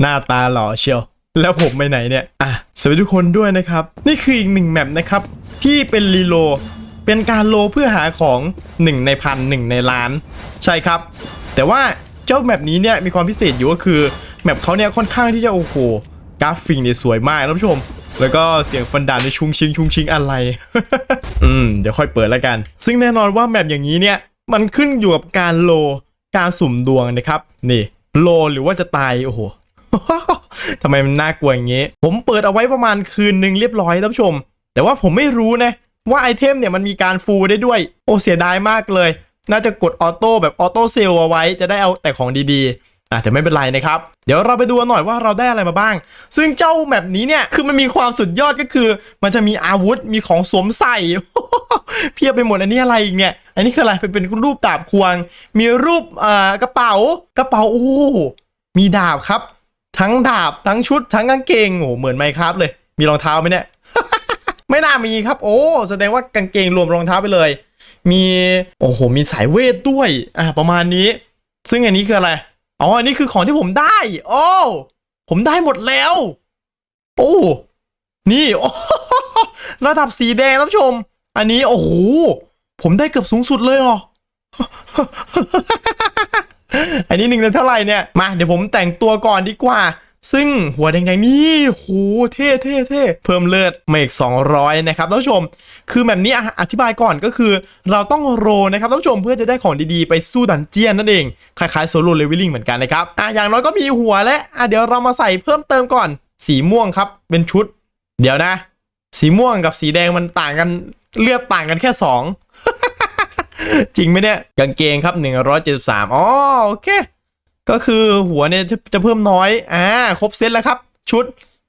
หน้าตาหล่อเชียว แล้วผมไปไหนเนี่ย อะ สวัสดีทุกคนด้วยนะครับ นี่คืออีกหนึ่งแมปนะครับ ที่เป็นรีโล เป็นการโลเพื่อหาของ 1 ในพันหนึ่งในล้าน ใช่ครับ แต่ว่าเจ้าแมปนี้เนี่ยมีความพิเศษอยู่ก็คือ แมปเขาเนี่ยค่อนข้างที่จะโอ้โหกราฟิกเนี่ยสวยมากท่านผู้ชม แล้วก็เสียงฟันดาบในชุงชิงชุงชิงอะไร อืม เดี๋ยวค่อยเปิดแล้วกัน ซึ่งแน่นอนว่าแมปอย่างนี้เนี่ยมันขึ้นอยู่กับการโลการสุ่มดวงนะครับ นี่ โลหรือว่าจะตาย โอ้โห ทำไมมันน่ากลัวอย่างงี้ ผมเปิดเอาไว้ประมาณคืนหนึ่งเรียบร้อยท่านผู้ชม แต่ว่าผมไม่รู้นะว่าไอเทมเนี่ยมันมีการฟูได้ด้วย โอ้เสียดายมากเลย น่าจะกดออโต้แบบออโต้เซลเอาไว้จะได้เอาแต่ของดีๆอะแต่ไม่เป็นไรนะครับ เดี๋ยวเราไปดูหน่อยว่าเราได้อะไรมาบ้าง ซึ่งเจ้าแมปนี้เนี่ยคือมันมีความสุดยอดก็คือ มันจะมีอาวุธมีของสวมใส่เพียบไปหมดอันนี้อะไรอีกเนี่ย อันนี้คืออะไรเป็นเป็นรูปดาบควง มีรูปเอ่อกระเป๋ากระเป๋าโอ้มีดาบครับ ทั้งดาบทั้งชุดทั้งกางเกงโอ้เหมือนไมครับเลย มีรองเท้าไหมเนี่ย ไม่น่ามีครับ โอ้ แสดงว่ากางเกงรวมรองเท้าไปเลย มีโอ้โหมีสายเวทด้วยอะประมาณนี้ ซึ่งอันนี้คืออะไรอ๋ออันนี้คือของที่ผมได้ โอ้ผมได้หมดแล้ว โอ้นี่โอ้ระดับสีแดงท่านผู้ชม อันนี้โอ้โหผมได้เกือบสูงสุดเลยเหรอ อันนี้หนึ่งเท่าไหร่เนี่ย มาเดี๋ยวผมแต่งตัวก่อนดีกว่า ซึ่งหัวแดงๆนี่โหเท่เท่เท่เพิ่มเลือดมาอีก 200 นะครับท่านผู้ชม คือแบบนี้อธิบายก่อนก็คือ เราต้องโรนะครับท่านผู้ชมเพื่อจะได้ของดีๆ ไปสู้ดันเจียนนั่นเอง คล้ายๆโซโล่เลเวลลิ่งเหมือนกันนะครับอะอย่างน้อยก็มีหัวและอะเดี๋ยวเรามาใส่เพิ่มเติมก่อน สีม่วงครับ เป็นชุด เดี๋ยวนะ สีม่วงกับสีแดงมันต่างกันเลือดต่างกันแค่สอง จริงไหมเนี่ยกางเกงครับ 173อ๋อโอเค ก็คือหัวเนี่ยจะจะเพิ่มน้อยอ่าครบเซตแล้วครับ ชุด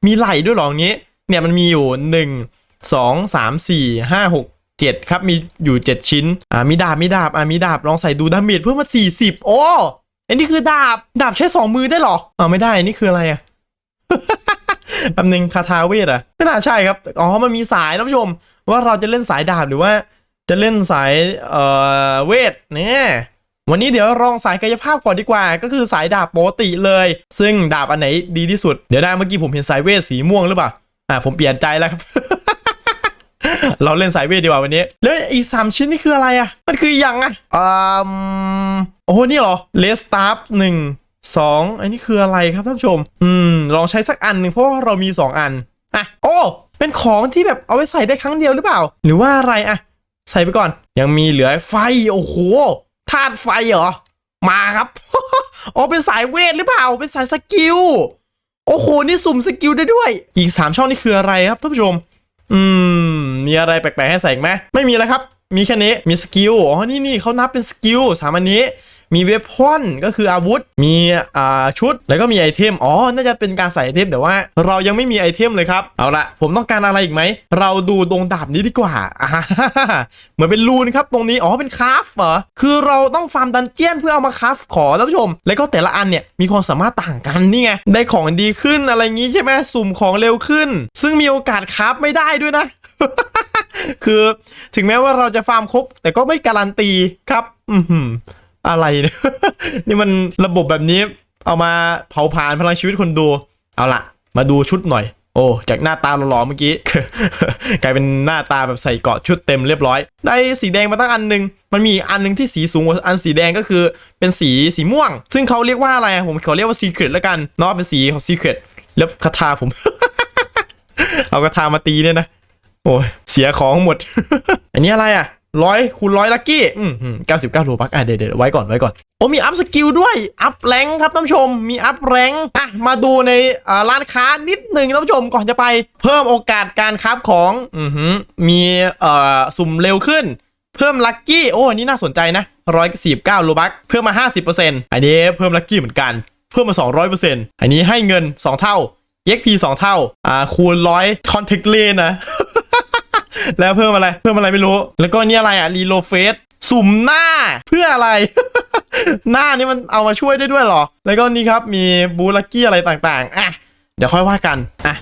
มีไหล่ด้วยหรออย่างนี้ เนี่ยมันมีอยู่ 1 2 3 4 5 6 7 ครับ มีอยู่ 7 ชิ้น อ่ามีดาบมีดาบอ่ามีดาบลองใส่ดูดาเมจเพิ่มมา40โอ้อันนี้คือดาบ ดาบใช้ 2 มือได้หรออ่าไม่ได้นี่คืออะไรอะแป๊บนึงคาทาเวทอะไม่น่าใช่ครับ อ๋อ มันมีสายท่านผู้ชม ว่าเราจะเล่นสายดาบหรือว่า จะเล่นสายเอ่อเวทเนี่ยวันนี้เดี๋ยวลองสายกายภาพก่อนดีกว่า ก็คือสายดาบปกติเลย ซึ่งดาบอันไหนดีที่สุด เดี๋ยวได้เมื่อกี้ผมเห็นสายเวทสีม่วงหรือเปล่าอ่าผมเปลี่ยนใจแล้วครับ เราเล่นสายเวทดีกว่าวันนี้ แล้วอีกสามชิ้นนี่คืออะไรอะ มันคืออย่างอะอืมโอ้โหนี่เหรอเลสตาร์หนึ่งสองอันนี้คืออะไรครับท่านผู้ชม อืม ลองใช้สักอันหนึ่งเพราะว่าเรามีสองอันอะโอ้เป็นของที่แบบเอาไว้ใส่ได้ครั้งเดียวหรือเปล่า หรือว่าอะไรอะ ใส่ไปก่อน ยังมีเหลือไฟ โอ้โหธาตุไฟเหรอ มาครับ อ๋อ เป็นสายเวทหรือเปล่า เป็นสายสกิล โอ้โห นี่สุ่มสกิลได้ด้วย อีก 3 ช่องนี่คืออะไรครับท่านผู้ชม อืม มีอะไรแปลกๆให้ใส่ไหม ไม่มีแล้วครับ มีแค่นี้ มีสกิล อ๋อ นี่นี่เขานับเป็นสกิลสามอันนี้ มีเวพอนก็คืออาวุธ มีอ่าชุด แล้วก็มีไอเทม อ๋อ น่าจะเป็นการใส่ไอเทม แต่ว่าเรายังไม่มีไอเทมเลยครับ เอาละผมต้องการอะไรอีกไหม เราดูตรงดาบนี้ดีกว่าอ่าเหมือนเป็นรูนครับตรงนี้ อ๋อ เป็นคราฟเหรอ คือเราต้องฟาร์มดันเจียนเพื่อเอามาคราฟของท่านผู้ชม แล้วก็แต่ละอันเนี่ยมีความสามารถต่างกันนี่ไง ได้ของดีขึ้นอะไรงี้ใช่ไหมสุ่มของเร็วขึ้น ซึ่งมีโอกาสคราฟไม่ได้ด้วยนะ คือถึงแม้ว่าเราจะฟาร์มครบ แต่ก็ไม่การันตีครับ อือหื อะไรเนี่ยนี่มันระบบแบบนี้เอามาเผาผลาญพลังชีวิตคนดู เอาละมาดูชุดหน่อย โอ้จากหน้าตาหล่อๆเมื่อกี้ กลายเป็นหน้าตาแบบใส่เกาะชุดเต็มเรียบร้อย ได้สีแดงมาตั้งอันหนึ่งมันมีอีกอันหนึ่งที่สีสูงกว่าอันสีแดงก็คือ เป็นสีสีม่วง ซึ่งเขาเรียกว่าอะไรผมขอเรียกว่าซีเครตแล้วกันเนาะเป็นสีของซีเครตแล้วคาถาผม เอากระทามาตีเนี่ยนะโอ้ยเสียของหมด อันนี้อะไรอะ ร้อยคูณร้อยลักกี้อืมเก้าสิบเก้าโลบักอะเดี๋ยวเดี๋ยวไว้ก่อนไว้ก่อนโอ้มีอัพสกิลด้วย อัพแรงครับท่านผู้ชม มีอัพแรงอะมาดูในร้านค้านิดหนึ่งท่านผู้ชมก่อนจะไปเพิ่มโอกาสการคราฟของอือหือมีเอ่อสุ่มเร็วขึ้น เพิ่มลัคกี้โอ้นนี้น่าสนใจนะร้อยสี่เก้าโลบักเพิ่มมาห้าสิบเปอร์เซ็นต์อันนี้เพิ่มลัคกี้เหมือนกัน เพิ่มมาสองร้อยเปอร์เซ็นต์อันนี้ให้เงินสองเท่า XP สองเท่าอ่าคูณร้อยคอนเทกเลนนะ แล้วเพิ่มอะไร เพิ่มอะไรไม่รู้ แล้วก็นี่อะไรอะรีโลเฟสสุ่มหน้าเพื่ออะไร หน้านี่มันเอามาช่วยได้ด้วยหรอ แล้วก็นี่ครับมีบูลักกี้อะไรต่างๆ อะ เดี๋ยวค่อยว่ากัน อะ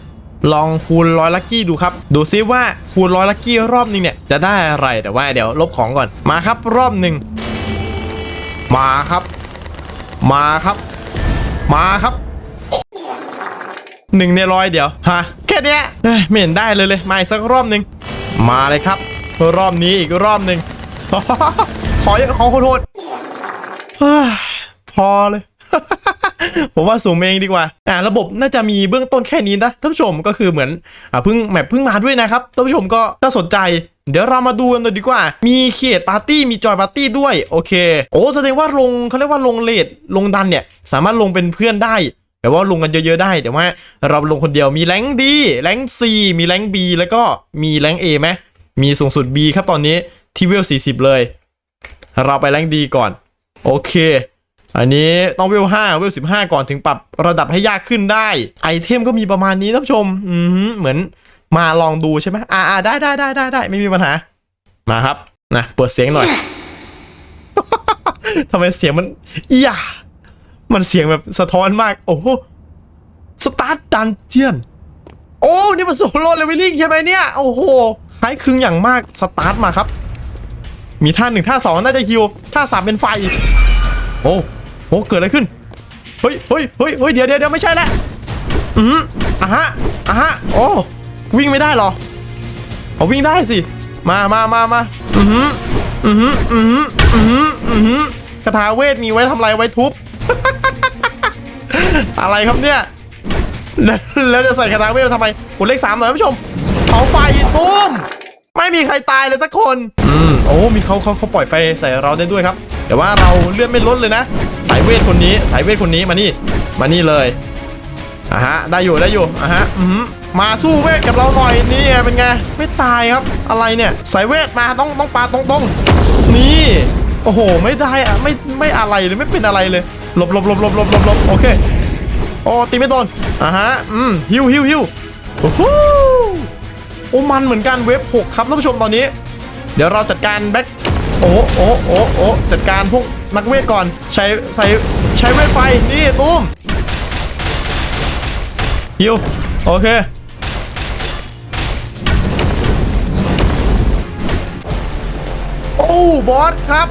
ลองคูณร้อยลักกี้ดูครับ ดูซิว่าคูณร้อยลักกี้รอบนึงเนี่ยจะได้อะไร แต่ว่าเดี๋ยวลบของก่อน มาครับรอบหนึ่ง มาครับ มาครับ มาครับหนึ่งในร้อยเดี๋ยว ฮะ แค่เนี้ยไม่เห็นได้เลยเลย มาอีกสักรอบหนึ่ง มาเลยครับ รอบนี้อีกรอบหนึ่งขอขอขอโทษพอเลย ผมว่าสุ่มเองดีกว่า อ่าระบบน่าจะมีเบื้องต้นแค่นี้นะท่านผู้ชมก็คือเหมือนอ่าเพิ่งแมปเพิ่งมาด้วยนะครับท่านผู้ชมก็น่าสนใจ เดี๋ยวเรามาดูกันเลยดีกว่า มีเขตปาร์ตี้มีจอยปาร์ตี้ด้วย โอเค โอ้แสดงว่าลงเขาเรียกว่าลงเลดลงดันเนี่ย สามารถลงเป็นเพื่อนได้ แต่ว่าลงกันเยอะๆได้ แต่ว่าเราลงคนเดียวมีแรงดีแรงซีมีแรงบีแล้วก็มีแรงเอไหมมีสูงสุด B ครับตอนนี้ที่เวล40 เลย เราไปแรงดีก่อน โอเค อันนี้ต้องเวล5เวล15 ก่อนถึงปรับระดับให้ยากขึ้นได้ ไอเทมก็มีประมาณนี้ท่านผู้ชมอืมเหมือนมาลองดูใช่ไหมอ่าได้ได้ได้ได้ได้ไม่มีปัญหา มาครับนะเปิดเสียงหน่อยทำไมเสียงมันอีหยา มันเสียงแบบสะท้อนมาก โอ้โหสตาร์ทดันเจียน โอ้ นี่มันโซโล่เลเวลลิ่งใช่ไหมเนี่ย โอ้โหคล้ายคลึงอย่างมาก สตาร์ทมาครับ มีท่าหนึ่งท่าสองน่าจะฮิว ท่าสามเป็นไฟ โอ้โห เกิดอะไรขึ้น เฮ้ยเฮ้ยเฮ้ยเฮ้ยเดี๋ยวเดี๋ยวเดี๋ยวไม่ใช่แล้วอืมอะฮะอะฮะ โอ้ วิ่งไม่ได้หรอเอาวิ่งได้สิ มามามามาอือหืออือหืออือหืออือหืออือหือกระทาเวทมีไว้ทำอะไรไว้ทุบ อะไรครับเนี่ยแล้วแล้วจะใส่คาถาเวททำไมกดเลขสามหน่อยท่านผู้ชมเผาไฟตุ้ม ไม่มีใครตายเลยสักคน อืมโอ้ มีเขาเขาเขาปล่อยไฟใส่เราได้ด้วยครับ แต่ว่าเราเลื่อนไม่ลดเลยนะ สายเวทคนนี้ สายเวทคนนี้มานี่ มานี่เลยอะฮะ ได้อยู่ได้อยู่อะฮะ อืมมาสู้เวทกับเราหน่อยนี่ไงเป็นไง ไม่ตายครับ อะไรเนี่ย สายเวทมาต้องต้องปาตรงตรงๆนี่โอ้โห ไม่ได้อะไม่ไม่อะไรเลยไม่เป็นอะไรเลยหลบหลบหลบหลบหลบหลบหลบโอเค โอ้ตีไม่โดนอะฮะอืมฮิวฮิวฮิวโอ้โหโอ้มันเหมือนกันเวฟหกครับท่านผู้ชมตอนนี้ เดี๋ยวเราจัดการแบ็คโอ้โอ้โอ้โอ้จัดการพวกนักเวทก่อนใช้ใช้ใช้เวทไฟนี่ตุ้มฮิวโอเคโอ้บอสครับ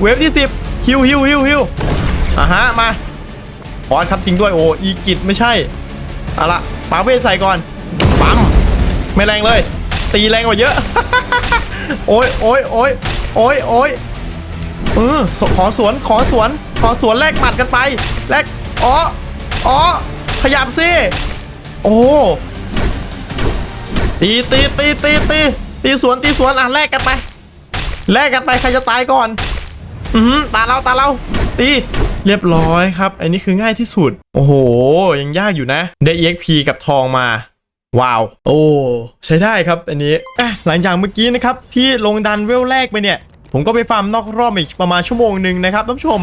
เวฟที่ 10ฮิวฮิวฮิวฮิวอะฮะมา บอสครับจริงด้วยโอ้อีกิจไม่ใช่เอาละปาเวทใส่ก่อนปั๊มไม่แรงเลย ตีแรงกว่าเยอะ โอ้ยโอ้ยโอ้ยโอ้ยโอ้ยเออขอสวนขอสวน ขอสวนแลกหมัดกันไปแลกอ๋ออ๋อขยับสิโอ้ตีตีตีตีตีตีสวนตีสวนอะแลกกันไปแลกกันไปใครจะตายก่อน อือตาเราตาเราตี เรียบร้อยครับอันนี้คือง่ายที่สุด โอ้โห ยังยากอยู่นะได้ EXP กับทองมา ว้าว โอ้ ใช้ได้ครับอันนี้อหลังจากเมื่อกี้นะครับ ที่ลงดันเวลแรกไปเนี่ย ผมก็ไปฟาร์มนอกรอบอีกประมาณชั่วโมงหนึ่งนะครับท่านผู้ชม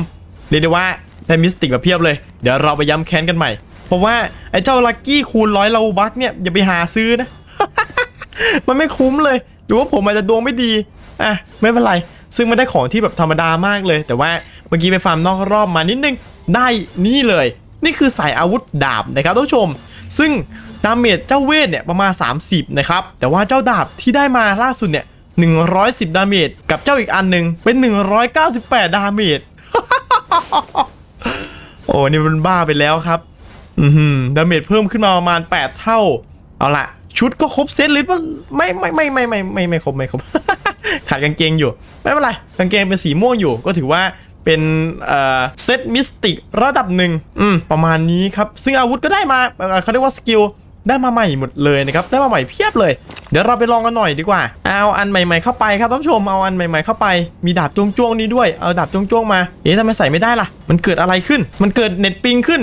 เรียกได้ว่าได้มิสติกมาเพียบเลย เดี๋ยวเราไปย้ำแค้นกันใหม่ เพราะว่าไอ้เจ้าลักกี้คูณร้อยเลาบักเนี่ยอย่าไปหาซื้อนะ มันไม่คุ้มเลยหรือว่าผมอาจจะดวงไม่ดีอะไม่เป็นไร ซึ่งมันได้ของที่แบบธรรมดามากเลย แต่ว่า เมื่อกี้ไปฟาร์มนอกรอบมานิดนึงได้นี่เลย นี่คือสายอาวุธดาบนะครับท่านผู้ชม ซึ่งดาเมจเจ้าเวทเนี่ยประมาณ 30 นะครับ แต่ว่าเจ้าดาบที่ได้มาล่าสุดเนี่ย110 ดาเมจกับเจ้าอีกอันหนึ่งเป็น 198 ดาเมจโอ้นี่มันบ้าไปแล้วครับ อือหือดาเมจเพิ่มขึ้นมาประมาณ 8 เท่า เอาละชุดก็ครบเซตเลยว่าไม่ไม่ไม่ไม่ไม่ไม่ไม่ครบไม่ครบขาดกางเกงอยู่ ไม่เป็นไรกางเกงเป็นสีม่วงอยู่ก็ถือว่า เป็นเซตมิสติกระดับหนึ่งประมาณนี้ครับ ซึ่งอาวุธก็ได้มาเอ่อเขาเรียกว่าสกิลได้มาใหม่หมดเลยนะครับ ได้มาใหม่เพียบเลย เดี๋ยวเราไปลองกันหน่อยดีกว่า เอาอันใหม่ๆเข้าไปครับท่านผู้ชม เอาอันใหม่ๆเข้าไป มีดาบจ้วงๆนี้ด้วย เอาดาบจ้วงๆมา เอ๊ะทำไมใส่ไม่ได้ล่ะ มันเกิดอะไรขึ้น มันเกิดเน็ตปิงขึ้น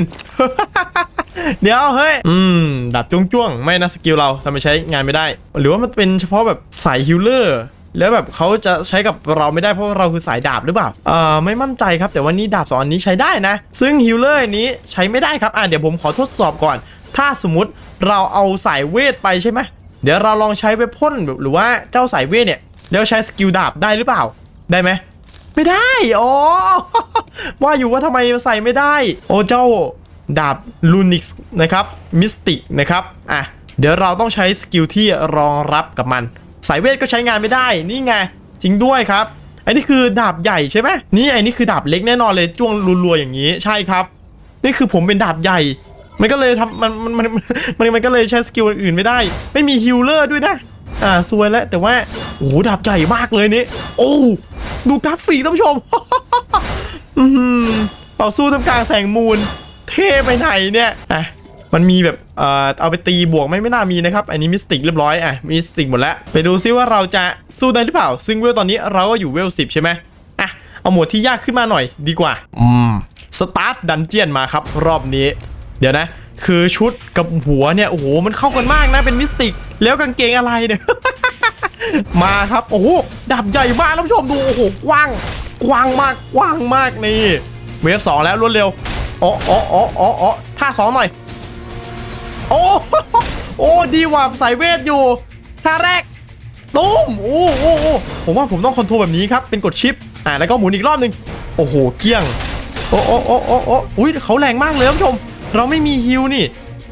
เดี๋ยวเฮ้ย อืม ดาบจ้วงๆไม่นะสกิลเราทำไมใช้งานไม่ได้ หรือว่ามันเป็นเฉพาะแบบสายฮิลเลอร์ แล้วแบบเขาจะใช้กับเราไม่ได้เพราะาเราคือสายดาบหรือเปล่าเอ่อไม่มั่นใจครับแต่ว่านี่ดาบสองอันนี้ใช้ได้นะ ซึ่งฮิลเลอร์อันนี้ใช้ไม่ได้ครับอะเดี๋ยวผมขอทดสอบก่อน ถ้าสมมติเราเอาสายเวทไปใช่ไหมเดี๋ยวเราลองใช้ไปพ่นหรือว่าเจ้าสายเวทเนี่ยแล้วใช้สกิลดาบได้หรือเปล่า ได้ไหมไม่ได้อ๋อว่าอยู่ว่าทำไมใส่ไม่ได้ โอ้เจ้าดาบลูนิกนะครับมิสติกนะครับอะเดี๋ยวเราต้องใช้สกิลที่รองรับกับมัน สายเวทก็ใช้งานไม่ได้นี่ไงจริงด้วยครับอันนี้คือดาบใหญ่ใช่ไหมนี่ไอ้นี่คือดาบเล็กแน่นอนเลยจ้วงรัวๆอย่างนี้ใช่ครับ นี่คือผมเป็นดาบใหญ่มันก็เลยทำมันมันมันมันมันก็เลยใช้สกิลอื่นไม่ได้ ไม่มีฮิลเลอร์ด้วยนะ อ่าซวยแล้วแต่ว่าโอ้โหดาบใหญ่มากเลยนี่โอ้ดูกราฟิกท่านผู้ชมอืมต่อสู้ทำกลางแสงมูล เท่ไปไหนเนี่ยอะ มันมีแบบเอ่อเอาไปตีบวกไหม่ไม่น่ามีนะครับอันนี้มิสติกเรียบร้อยอะมิสติกหมดแล้วไปดูซิว่าเราจะสู้ได้หรือเปล่า ซึ่งเวลตอนนี้เราก็อยู่เวลสิบใช่ไหมอะเอาหมวดที่ยากขึ้นมาหน่อยดีกว่าอืมสตาร์ทดันเจียนมาครับรอบนี้ เดี๋ยวนะคือชุดกับหัวเนี่ยโอ้โหมันเข้ากันมากนะเป็นมิสติก แล้วกางเกงอะไรเนี่ย มาครับโอ้โหดาบใหญ่มากท่านผู้ชมดูโอ้โหกว้าง กว้างมากกว้างมากนี่เวฟสองแล้วรวดเร็วอ๋ออ๋ออ๋ออ๋ออ๋อท่าสองหน่อยโอ้โอ้ดีว่าสายเวทอยู่ท่าแรกตูมโอ้โอ้โอ้ผมว่าผมต้องคอนโทรลแบบนี้ครับเป็นกดชิปอ่าแล้วก็หมุนอีกรอบหนึ่งโอ้โหเกี้ยงโอ้โอ้โอ้โอ้โอ้อุ้ยเขาแรงมากเลยท่านผู้ชม เราไม่มีฮิวนี่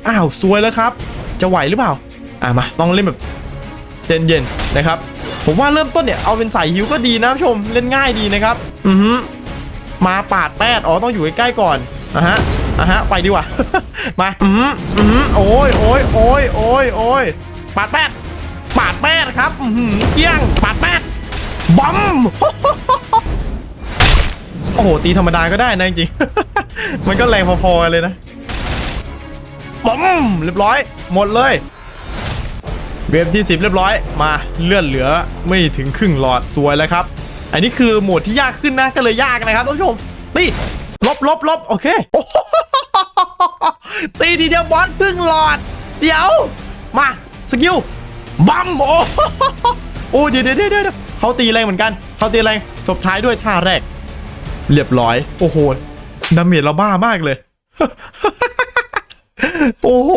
อ้าวซวยแล้วครับ จะไหวหรือเปล่าอ่ามาต้องเล่นแบบเย็นๆนะครับ ผมว่าเริ่มต้นเนี่ยเอาเป็นสายฮิวก็ดีนะท่านผู้ชมเล่นง่ายดีนะครับ อือฮึมาปาดแปดอ๋อต้องอยู่ใกล้ๆก่อนอะฮะ อะฮะ ไปดีกว่า มา อือหืออือหือโอ้ยโอ้ยโอ้ยโอ้ยโอ้ยปาดแปดปาดแปดครับอือหือเกี้ยงปาดแปดบอมโอ้โห ตีธรรมดาก็ได้นะจริงๆ มันก็แรงพอๆกันเลยนะบอมเรียบร้อย หมดเลยเวฟที่ 10 เรียบร้อยมาเลื่อนเหลือไม่ถึงครึ่งหลอดสวยแล้วครับ อันนี้คือโหมดที่ยากขึ้นนะก็เลยยากนะครับท่านผู้ชมตี ลบลบลบโอเคโอ้โหตีทีเดียวบอสครึ่งหลอด เดี๋ยว มาสกิลบัมโอ้โหโอ้เดี๋ยวเดี๋ยวเดี๋ยวเดี๋ยวเขาตีแรงเหมือนกันเขาตีแรงจบท้ายด้วยท่าแรก เรียบร้อย โอ้โหดาเมจเราบ้ามากเลย โอ้โห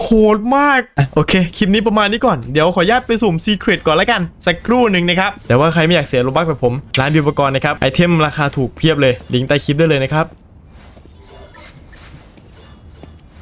โหดมาก โอเค คลิปนี้ประมาณนี้ก่อน เดี๋ยวขออนุญาตไปสุ่มซีเครตก่อนแล้วกัน สักครู่หนึ่งนะครับ แต่ว่าใครไม่อยากเสียโลบักแบบผม ร้านบิวอุปกรณ์นะครับ ไอเทมราคาถูกเพียบเลย ลิงก์ใต้คลิปได้เลยนะครับ